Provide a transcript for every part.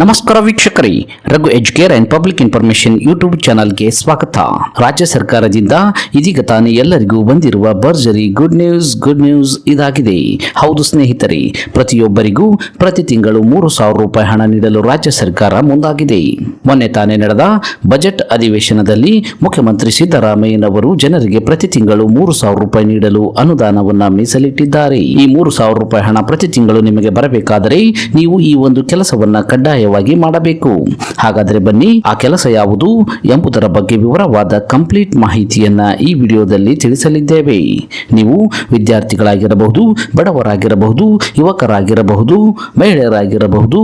ನಮಸ್ಕಾರ ವೀಕ್ಷಕರೇ, Raghu educare and public information YouTube ಚಾನಲ್ಗೆ ಸ್ವಾಗತ. ರಾಜ್ಯ ಸರ್ಕಾರದಿಂದ ಇದೀಗ ತಾನೇ ಎಲ್ಲರಿಗೂ ಬಂದಿರುವ ಭರ್ಜರಿ ಗುಡ್ ನ್ಯೂಸ್ ಗುಡ್ ನ್ಯೂಸ್ ಇದಾಗಿದೆ. ಹೌದು ಸ್ನೇಹಿತರೆ, ಪ್ರತಿಯೊಬ್ಬರಿಗೂ ಪ್ರತಿ ತಿಂಗಳು ಮೂರು ಸಾವಿರ ರೂಪಾಯಿ ಹಣ ನೀಡಲು ರಾಜ್ಯ ಸರ್ಕಾರ ಮುಂದಾಗಿದೆ. ಮೊನ್ನೆ ತಾನೇ ನಡೆದ ಬಜೆಟ್ ಅಧಿವೇಶನದಲ್ಲಿ ಮುಖ್ಯಮಂತ್ರಿ ಸಿದ್ದರಾಮಯ್ಯನವರು ಜನರಿಗೆ ಪ್ರತಿ ತಿಂಗಳು ಮೂರು ಸಾವಿರ ರೂಪಾಯಿ ನೀಡಲು ಅನುದಾನವನ್ನ ಮೀಸಲಿಟ್ಟಿದ್ದಾರೆ. ಈ ಮೂರು ಸಾವಿರ ರೂಪಾಯಿ ಹಣ ಪ್ರತಿ ತಿಂಗಳು ನಿಮಗೆ ಬರಬೇಕಾದರೆ ನೀವು ಈ ಒಂದು ಕೆಲಸವನ್ನ ಕಡ್ಡಾಯವಾಗಿ ಮಾಡಬೇಕು. ಹಾಗಾದರೆ ಬನ್ನಿ, ಆ ಕೆಲಸ ಯಾವುದು ಎಂಬುದರ ಬಗ್ಗೆ ವಿವರವಾದ ಕಂಪ್ಲೀಟ್ ಮಾಹಿತಿಯನ್ನ ಈ ವಿಡಿಯೋದಲ್ಲಿ ತಿಳಿಸಲಿದ್ದೇವೆ. ನೀವು ವಿದ್ಯಾರ್ಥಿಗಳಾಗಿರಬಹುದು, ಬಡವರಾಗಿರಬಹುದು, ಯುವಕರಾಗಿರಬಹುದು, ಮಹಿಳೆಯರಾಗಿರಬಹುದು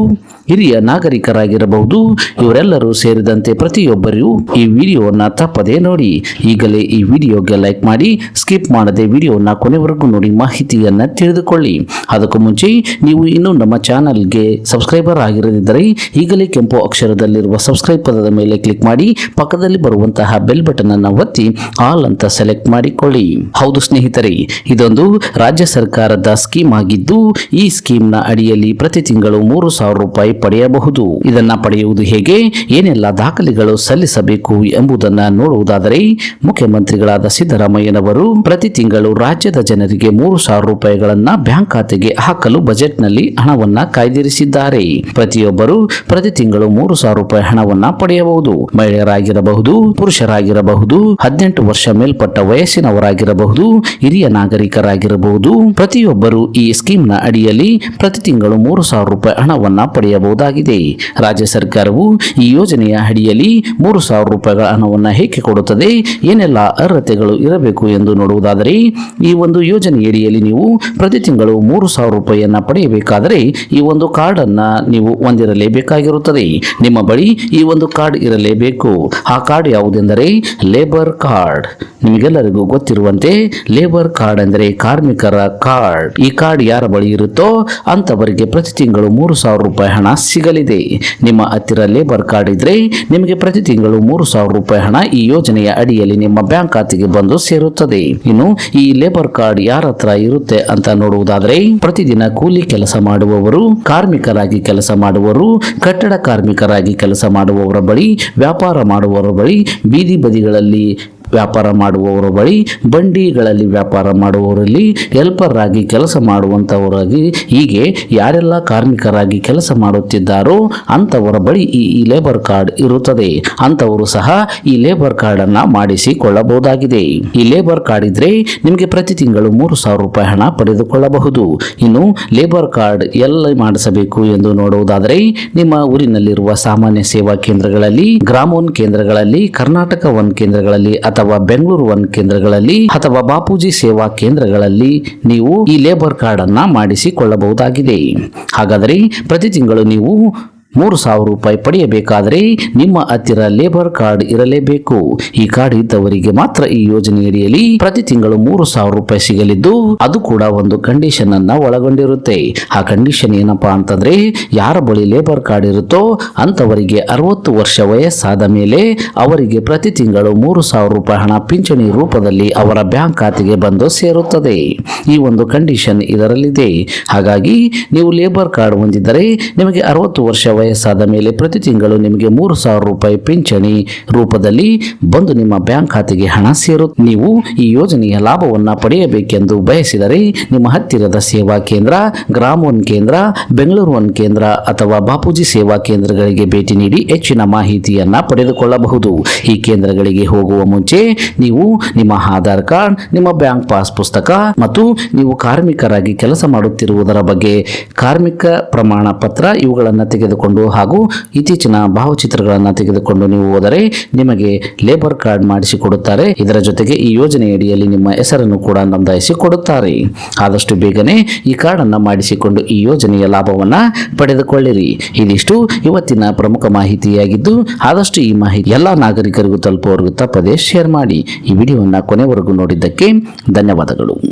ಹಿರಿಯ ನಾಗರಿಕರಾಗಿರಬಹುದು. ಇವರೆಲ್ಲರೂ ಸೇರಿದಂತೆ ಪ್ರತಿಯೊಬ್ಬರಿಗೂ ಈ ವಿಡಿಯೋವನ್ನು ತಪ್ಪದೇ ನೋಡಿ. ಈಗಲೇ ಈ ವಿಡಿಯೋಗೆ ಲೈಕ್ ಮಾಡಿ, ಸ್ಕಿಪ್ ಮಾಡದೆ ವಿಡಿಯೋನ ಕೊನೆವರೆಗೂ ನೋಡಿ ಮಾಹಿತಿಯನ್ನು ತಿಳಿದುಕೊಳ್ಳಿ. ಅದಕ್ಕೂ ಮುಂಚೆ ನೀವು ಇನ್ನೂ ನಮ್ಮ ಚಾನಲ್ಗೆ ಸಬ್ಸ್ಕ್ರೈಬರ್ ಆಗಿರದಿದ್ದರೆ ಈಗಲೇ ಕೆಂಪು ಅಕ್ಷರದಲ್ಲಿರುವ ಸಬ್ಸ್ಕ್ರೈಬ್ ಪದದ ಮೇಲೆ ಕ್ಲಿಕ್ ಮಾಡಿ, ಪಕ್ಕದಲ್ಲಿ ಬರುವಂತಹ ಬೆಲ್ ಬಟನ್ ಅನ್ನು ಒತ್ತಿ, ಆಲ್ ಅಂತ ಸೆಲೆಕ್ಟ್ ಮಾಡಿಕೊಳ್ಳಿ. ಹೌದು ಸ್ನೇಹಿತರೆ, ಇದೊಂದು ರಾಜ್ಯ ಸರ್ಕಾರದ ಸ್ಕೀಮ್ ಆಗಿದ್ದು, ಈ ಸ್ಕೀಮ್ನ ಅಡಿಯಲ್ಲಿ ಪ್ರತಿ ತಿಂಗಳು ಮೂರು ಸಾವಿರ ರೂಪಾಯಿ ಪಡೆಯಬಹುದು. ಇದನ್ನ ಪಡೆಯುವುದು ಹೇಗೆ? ಏನೆಲ್ಲ ದಾಖಲೆಗಳು ಸಲ್ಲಿಸಬೇಕು ಎಂಬುದನ್ನ ನೋಡುವುದಾದರೆ, ಮುಖ್ಯಮಂತ್ರಿಗಳಾದ ಸಿದ್ದರಾಮಯ್ಯನವರು ಪ್ರತಿ ತಿಂಗಳು ರಾಜ್ಯದ ಜನರಿಗೆ ಮೂರು ಸಾವಿರ ರೂಪಾಯಿಗಳನ್ನ ಬ್ಯಾಂಕ್ ಖಾತೆಗೆ ಹಾಕಲು ಬಜೆಟ್ನಲ್ಲಿ ಹಣವನ್ನ ಕಾಯ್ದಿರಿಸಿದ್ದಾರೆ. ಪ್ರತಿಯೊಬ್ಬರು ಪ್ರತಿ ತಿಂಗಳು ಮೂರು ಸಾವಿರ ರೂಪಾಯಿ ಹಣವನ್ನ ಪಡೆಯಬಹುದು. ಮಹಿಳೆಯರಾಗಿರಬಹುದು, ಪುರುಷರಾಗಿರಬಹುದು, ಹದಿನೆಂಟು ವರ್ಷ ಮೇಲ್ಪಟ್ಟ ವಯಸ್ಸಿನವರಾಗಿರಬಹುದು, ಹಿರಿಯ ನಾಗರಿಕರಾಗಿರಬಹುದು. ಪ್ರತಿಯೊಬ್ಬರು ಈ ಸ್ಕೀಮ್ನ ಅಡಿಯಲ್ಲಿ ಪ್ರತಿ ತಿಂಗಳು ಮೂರು ಸಾವಿರ ರೂಪಾಯಿ ಹಣವನ್ನ ಪಡೆಯಬಹುದಾಗಿದೆ ರಾಜ್ಯ ಸರ್ಕಾರವು ಈ ಯೋಜನೆಯ ಅಡಿಯಲ್ಲಿ ಮೂರು ಸಾವಿರ ರೂಪಾಯಿಗಳ ಹಣವನ್ನು ಹೇಗೆ ಕೊಡುತ್ತದೆ? ಏನೆಲ್ಲ ಅರ್ಹತೆಗಳು ಇರಬೇಕು ಎಂದು ನೋಡುವುದಾದರೆ, ಈ ಒಂದು ಯೋಜನೆಯಡಿಯಲ್ಲಿ ನೀವು ಪ್ರತಿ ತಿಂಗಳು ಮೂರು ಸಾವಿರ ರೂಪಾಯಿಯನ್ನು ಪಡೆಯಬೇಕಾದರೆ ಈ ಒಂದು ಕಾರ್ಡನ್ನು ನೀವು ಹೊಂದಿರಲೇಬೇಕಾಗಿರುತ್ತದೆ. ನಿಮ್ಮ ಬಳಿ ಈ ಒಂದು ಕಾರ್ಡ್ ಇರಲೇಬೇಕು. ಆ ಕಾರ್ಡ್ ಯಾವುದೆಂದರೆ, ಲೇಬರ್ ಕಾರ್ಡ್. ನಿಮಗೆಲ್ಲರಿಗೂ ಗೊತ್ತಿರುವಂತೆ ಲೇಬರ್ ಕಾರ್ಡ್ ಅಂದರೆ ಕಾರ್ಮಿಕರ ಕಾರ್ಡ್. ಈ ಕಾರ್ಡ್ ಯಾರ ಬಳಿ ಇರುತ್ತೋ ಅಂತವರಿಗೆ ಪ್ರತಿ ತಿಂಗಳು ಮೂರು ಸಾವಿರ ರೂಪಾಯಿ ಹಣ ಸಿಗಲಿದೆ. ನಿಮ್ಮ ಹತ್ತಿರ ಲೇಬರ್ ಕಾರ್ಡ್ ಇದ್ರೆ ನಿಮಗೆ ಪ್ರತಿ ತಿಂಗಳು ಮೂರು ಸಾವಿರ ರೂಪಾಯಿ ಹಣ ಈ ಯೋಜನೆಯ ಅಡಿಯಲ್ಲಿ ನಿಮ್ಮ ಬ್ಯಾಂಕ್ ಖಾತೆಗೆ ಬಂದು ಸೇರುತ್ತದೆ. ಇನ್ನು ಈ ಲೇಬರ್ ಕಾರ್ಡ್ ಯಾರ ಹತ್ರ ಇರುತ್ತೆ ಅಂತ ನೋಡುವುದಾದರೆ ಪ್ರತಿದಿನ ಕೂಲಿ ಕೆಲಸ ಮಾಡುವವರು, ಕಾರ್ಮಿಕರಾಗಿ ಕೆಲಸ ಮಾಡುವವರು, ಕಟ್ಟಡ ಕಾರ್ಮಿಕರಾಗಿ ಕೆಲಸ ಮಾಡುವವರ ಬಳಿ, ವ್ಯಾಪಾರ ಮಾಡುವವರ ಬಳಿ ಬೀದಿ ಬದಿಗಳಲ್ಲಿ ವ್ಯಾಪಾರ ಮಾಡುವವರ ಬಳಿ, ಬಂಡಿಗಳಲ್ಲಿ ವ್ಯಾಪಾರ ಮಾಡುವವರಲ್ಲಿ ಹೆಲ್ಪರ್ ಆಗಿ ಕೆಲಸ ಮಾಡುವಂಥವರಾಗಿ ಹೀಗೆ ಯಾರೆಲ್ಲ ಕಾರ್ಮಿಕರಾಗಿ ಕೆಲಸ ಮಾಡುತ್ತಿದ್ದಾರೋ ಅಂಥವರ ಬಳಿ ಈ ಲೇಬರ್ ಕಾರ್ಡ್ ಇರುತ್ತದೆ. ಅಂಥವರು ಸಹ ಈ ಲೇಬರ್ ಕಾರ್ಡ್ ಅನ್ನ ಮಾಡಿಸಿಕೊಳ್ಳಬಹುದಾಗಿದೆ. ಈ ಲೇಬರ್ ಕಾರ್ಡ್ ಇದ್ರೆ ನಿಮಗೆ ಪ್ರತಿ ತಿಂಗಳು ಮೂರು ಸಾವಿರ ರೂಪಾಯಿ ಹಣ ಪಡೆದುಕೊಳ್ಳಬಹುದು. ಇನ್ನು ಲೇಬರ್ ಕಾರ್ಡ್ ಎಲ್ಲ ಮಾಡಿಸಬೇಕು ಎಂದು ನೋಡುವುದಾದರೆ, ನಿಮ್ಮ ಊರಿನಲ್ಲಿರುವ ಸಾಮಾನ್ಯ ಸೇವಾ ಕೇಂದ್ರಗಳಲ್ಲಿ, ಗ್ರಾಮೋನ್ ಕೇಂದ್ರಗಳಲ್ಲಿ, ಕರ್ನಾಟಕ ಒನ್ ಕೇಂದ್ರಗಳಲ್ಲಿ ಅಥವಾ ಬೆಂಗಳೂರು ಒನ್ ಕೇಂದ್ರಗಳಲ್ಲಿ ಅಥವಾ ಬಾಪೂಜಿ ಸೇವಾ ಕೇಂದ್ರಗಳಲ್ಲಿ ನೀವು ಈ ಲೇಬರ್ ಕಾರ್ಡ್ ಅನ್ನ ಮಾಡಿಸಿಕೊಳ್ಳಬಹುದಾಗಿದೆ. ಹಾಗಾದರೆ ಪ್ರತಿ ತಿಂಗಳು ನೀವು ಮೂರು ಸಾವಿರ ರೂಪಾಯಿ ಪಡೆಯಬೇಕಾದರೆ ನಿಮ್ಮ ಹತ್ತಿರ ಲೇಬರ್ ಕಾರ್ಡ್ ಇರಲೇಬೇಕು. ಈ ಕಾರ್ಡ್ ಇದ್ದವರಿಗೆ ಮಾತ್ರ ಈ ಯೋಜನೆಯಡಿಯಲ್ಲಿ ಪ್ರತಿ ತಿಂಗಳು ಮೂರು ಸಾವಿರ ರೂಪಾಯಿ ಸಿಗಲಿದ್ದು, ಅದು ಕೂಡ ಒಂದು ಕಂಡೀಷನ್ ಅನ್ನ ಒಳಗೊಂಡಿರುತ್ತೆ. ಆ ಕಂಡೀಷನ್ ಏನಪ್ಪಾ ಅಂತಂದ್ರೆ, ಯಾರ ಬಳಿ ಲೇಬರ್ ಕಾರ್ಡ್ ಇರುತ್ತೋ ಅಂತವರಿಗೆ ಅರವತ್ತು ವರ್ಷ ವಯಸ್ಸಾದ ಮೇಲೆ ಅವರಿಗೆ ಪ್ರತಿ ತಿಂಗಳು ಮೂರು ಸಾವಿರ ರೂಪಾಯಿ ಹಣ ಪಿಂಚಣಿ ರೂಪದಲ್ಲಿ ಅವರ ಬ್ಯಾಂಕ್ ಖಾತೆಗೆ ಬಂದು ಸೇರುತ್ತದೆ. ಈ ಒಂದು ಕಂಡೀಷನ್ ಇದರಲ್ಲಿದೆ. ಹಾಗಾಗಿ, ನೀವು ಲೇಬರ್ ಕಾರ್ಡ್ ಹೊಂದಿದ್ದರೆ ನಿಮಗೆ ಅರವತ್ತು ವರ್ಷ ವಯಸ್ಸಾದ ಮೇಲೆ ಪ್ರತಿ ತಿಂಗಳು ನಿಮಗೆ ಮೂರು ಸಾವಿರ ರೂಪಾಯಿ ಪಿಂಚಣಿ ರೂಪದಲ್ಲಿ ಬಂದು ನಿಮ್ಮ ಬ್ಯಾಂಕ್ ಖಾತೆಗೆ ಹಣ ಸೇರು. ನೀವು ಈ ಯೋಜನೆಯ ಲಾಭವನ್ನ ಪಡೆಯಬೇಕೆಂದು ಬಯಸಿದರೆ ನಿಮ್ಮ ಹತ್ತಿರದ ಸೇವಾ ಕೇಂದ್ರ, ಗ್ರಾಮ ಒನ್ ಕೇಂದ್ರ, ಬೆಂಗಳೂರು ಒನ್ ಕೇಂದ್ರ ಅಥವಾ ಬಾಪೂಜಿ ಸೇವಾ ಕೇಂದ್ರಗಳಿಗೆ ಭೇಟಿ ನೀಡಿ ಹೆಚ್ಚಿನ ಮಾಹಿತಿಯನ್ನ ಪಡೆದುಕೊಳ್ಳಬಹುದು. ಈ ಕೇಂದ್ರಗಳಿಗೆ ಹೋಗುವ ಮುಂಚೆ ನೀವು ನಿಮ್ಮ ಆಧಾರ್ ಕಾರ್ಡ್, ನಿಮ್ಮ ಬ್ಯಾಂಕ್ ಪಾಸ್ ಪುಸ್ತಕ ಮತ್ತು ನೀವು ಕಾರ್ಮಿಕರಾಗಿ ಕೆಲಸ ಮಾಡುತ್ತಿರುವುದರ ಬಗ್ಗೆ ಕಾರ್ಮಿಕ ಪ್ರಮಾಣ ಪತ್ರ ಇವುಗಳನ್ನು ತೆಗೆದುಕೊಂಡು ಹಾಗೂ ಇತ್ತೀಚಿನ ಭಾವಚಿತ್ರಗಳನ್ನು ತೆಗೆದುಕೊಂಡು ನೀವು ಹೋದರೆ ನಿಮಗೆ ಲೇಬರ್ ಕಾರ್ಡ್ ಮಾಡಿಸಿಕೊಡುತ್ತಾರೆ. ಇದರ ಜೊತೆಗೆ ಈ ಯೋಜನೆಯಡಿಯಲ್ಲಿ ನಿಮ್ಮ ಹೆಸರನ್ನು ಕೂಡ ನೋಂದಾಯಿಸಿ ಕೊಡುತ್ತಾರೆ. ಆದಷ್ಟು ಬೇಗನೆ ಈ ಕಾರ್ಡ್ ಅನ್ನು ಮಾಡಿಸಿಕೊಂಡು ಈ ಯೋಜನೆಯ ಲಾಭವನ್ನ ಪಡೆದುಕೊಳ್ಳಿರಿ. ಇದಿಷ್ಟು ಇವತ್ತಿನ ಪ್ರಮುಖ ಮಾಹಿತಿಯಾಗಿದ್ದು, ಆದಷ್ಟು ಈ ಮಾಹಿತಿ ಎಲ್ಲ ನಾಗರಿಕರಿಗೂ ತಲುಪುವವರೆಗೂ ತಪ್ಪದೇ ಶೇರ್ ಮಾಡಿ. ಈ ವಿಡಿಯೋವನ್ನು ಕೊನೆವರೆಗೂ ನೋಡಿದ್ದಕ್ಕೆ ಧನ್ಯವಾದಗಳು.